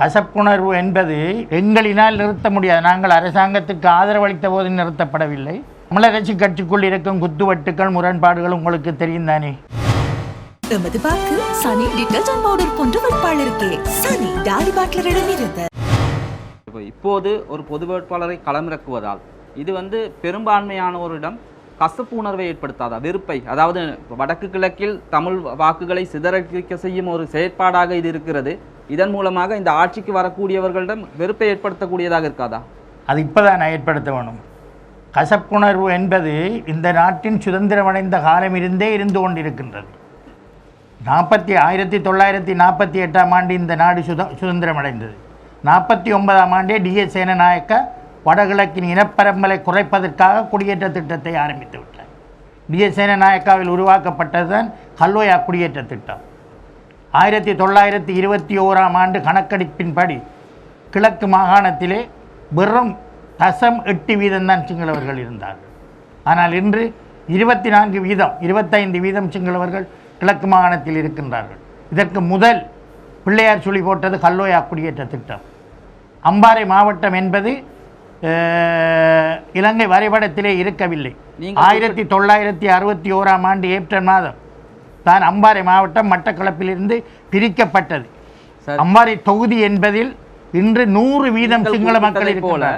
கசப்புணர்வு என்பது எங்களினால் நிறுத்த முடியாது. நாங்கள் அரசாங்கத்துக்கு ஆதரவளித்த போது நிறுத்தப்படவில்லை. தமிழரசு கட்சிக்குள் இருக்கும் குத்துவட்டுக்கள் முரண்பாடுகள் உங்களுக்கு தெரியும் தானே? எமது வாக்கு சனி டிட்டர்ஜென்ட் பவுடர் போன்ற வேட்பாளருக்கே. சனி டாலி பாட்லரிடம் இருந்து. இப்போ இப்போது ஒரு பொது வேட்பாளரை களமிறக்குவதால் இது வந்து பெரும்பான்மையானோரிடம் கசப்பு உணர்வை ஏற்படுத்தாதா? வெறுப்பை. அதாவது வடக்கு கிழக்கில் தமிழ் வாக்குகளை சிதறக்க செய்யும் ஒரு செயற்பாடாக இது இருக்கிறது. இதன் மூலமாக இந்த ஆட்சிக்கு வரக்கூடியவர்களிடம் வெறுப்பை ஏற்படுத்தக்கூடியதாக இருக்காதா? அது இப்போதான் நான் ஏற்படுத்த வேணும். கசப்புணர்வு என்பது இந்த நாட்டின் சுதந்திரமடைந்த காலம் இருந்தே இருந்து கொண்டிருக்கின்றது. நாற்பத்தி ஆயிரத்தி தொள்ளாயிரத்தி நாற்பத்தி எட்டாம் ஆண்டு இந்த நாடு சுத சுதந்திரமடைந்தது. நாற்பத்தி ஒன்பதாம் ஆண்டே டிஎஸ் சேனநாயக்க வடகிழக்கின் இனப்பரம்பலை குறைப்பதற்காக குடியேற்ற திட்டத்தை ஆரம்பித்து விட்டார். விஜயசேன நாயக்காவில் உருவாக்கப்பட்டதுதான் கல்வயா குடியேற்ற திட்டம். ஆயிரத்தி தொள்ளாயிரத்தி இருபத்தி ஓராம் ஆண்டு கணக்கெடுப்பின்படி கிழக்கு மாகாணத்திலே வெறும் தசம் எட்டு வீதம் தான் சிங்களவர்கள் இருந்தார்கள். ஆனால் இன்று இருபத்தி நான்கு வீதம் இருபத்தைந்து வீதம் சிங்களவர்கள் கிழக்கு மாகாணத்தில் இருக்கின்றார்கள். இதற்கு முதல் பிள்ளையார் சுழி போட்டது கல்லோயா குடியேற்ற திட்டம். அம்பாறை மாவட்டம் என்பது இலங்கை வரைபடத்திலே இருக்கவில்லை. ஆயிரத்தி தொள்ளாயிரத்தி அறுபத்தி ஓராம் ஆண்டு ஏப்ரல் மாதம் தான் அம்பாறை மாவட்டம் மட்டக்களப்பிலிருந்து பிரிக்கப்பட்டது. அம்பாறை தொகுதி என்பதில் இன்று நூறு வீதம் சிங்கள மக்கள் போல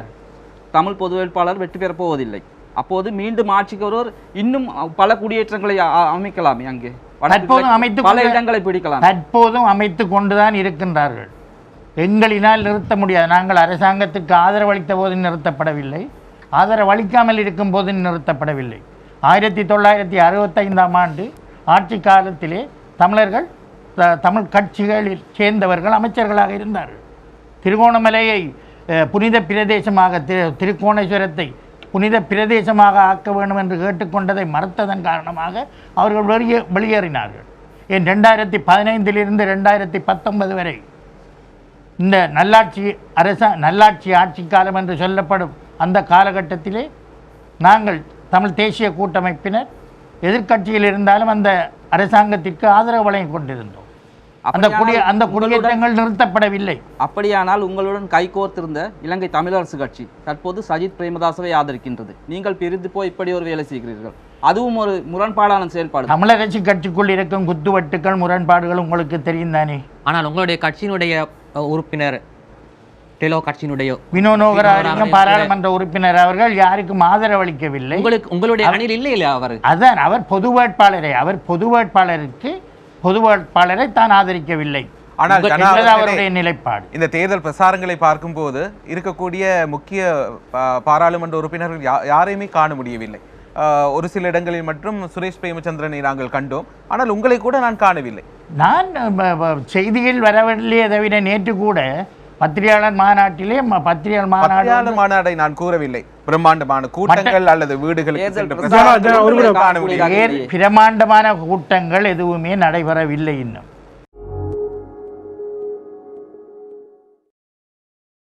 தமிழ் பொது வேட்பாளர் வெற்றி பெறப் போவதில்லை. அப்போது மீண்டும் ஆட்சிக்கு வருவோர் இன்னும் பல குடியேற்றங்களை அமைக்கலாமே அங்கே. தற்போதும் அமைத்துக் பல இடங்களை பிடிக்கலாம். தற்போதும் அமைத்து கொண்டுதான் இருக்கின்றார்கள். எங்களினால் நிறுத்த முடியாது. நாங்கள் அரசாங்கத்துக்கு ஆதரவளித்த போது நிறுத்தப்படவில்லை. ஆதரவளிக்காமல் இருக்கும் போது நிறுத்தப்படவில்லை. ஆயிரத்தி தொள்ளாயிரத்தி அறுபத்தைந்தாம் ஆண்டு ஆட்சி காலத்திலே தமிழர்கள் த- தமிழ் கட்சிகளில் சேர்ந்தவர்கள் அமைச்சர்களாக இருந்தார்கள். திருகோணமலையை புனித பிரதேசமாக திரு திருக்கோணேஸ்வரத்தை புனித பிரதேசமாக ஆக்க வேண்டும் என்று கேட்டுக்கொண்டதை மறுத்ததன் காரணமாக அவர்கள் வெளியே வெளியேறினார்கள். ஏன் ரெண்டாயிரத்தி பதினைந்திலிருந்து ரெண்டாயிரத்தி பத்தொன்பது வரை இந்த நல்லாட்சி அரச நல்லாட்சி ஆட்சி காலம் என்று சொல்லப்படும் அந்த காலகட்டத்திலே நாங்கள் தமிழ் தேசிய கூட்டமைப்பினர் எதிர்க்கட்சியில் இருந்தாலும் அந்த அரசாங்கத்திற்கு ஆதரவு வழங்கிக் கொண்டிருந்தோம். அந்த குடிய அந்த குடியேற்றங்கள் நிறுத்தப்படவில்லை. அப்படியானால் உங்களுடன் கைகோர்த்திருந்த இலங்கை தமிழரசு கட்சி தற்போது சஜித் பிரேமதாசவை ஆதரிக்கின்றது. நீங்கள் பிரிந்து போய் இப்படி ஒரு வேலை செய்கிறீர்கள். அதுவும் ஒரு முரண்பாடான செயல்பாடு தமிழரசு கட்சிக்குள் இருக்கும் குத்துவட்டுக்கள் முரண்பாடுகள் உங்களுக்கு தெரியும் தானே? ஆனால் உங்களுடைய கட்சியினுடைய உறுப்பினர் டெலோ கட்சியினுடைய வினோநோகராஜிங்கம் பாராளுமன்ற உறுப்பினர் அவர்கள் யாருக்கும் ஆதரவளிக்கவில்லை. உங்களுக்கு உங்களுடைய அணியில் இல்லை இல்லையா அவர்? அதான் அவர் பொது வேட்பாளரை. அவர் பொது வேட்பாளருக்கு பொது வேட்பாளரை தான் ஆதரிக்கவில்லை. ஆனால் அவருடைய நிலைப்பாடு. இந்த தேர்தல் பிரசாரங்களை பார்க்கும்போது இருக்கக்கூடிய முக்கிய பாராளுமன்ற உறுப்பினர்கள் யாரையுமே காண முடியவில்லை. ஒரு சில இடங்களில் மட்டும் சுரேஷ் பிரேமச்சந்திரனை நாங்கள் கண்டோம். ஆனால் உங்களை கூட நான் காணவில்லை. நான் செய்தியில் வரவில்லையே தவிர நேற்று கூட பத்திரிகையாளர் மாநாட்டிலே பத்திரிகையாளர் மாநாடு மாநாடை நான் கூறவில்லை. பிரம்மாண்டமான கூட்டங்கள் அல்லது வீடுகளுக்கு பிரமாண்டமான கூட்டங்கள் எதுவுமே நடைபெறவில்லை இன்னும்.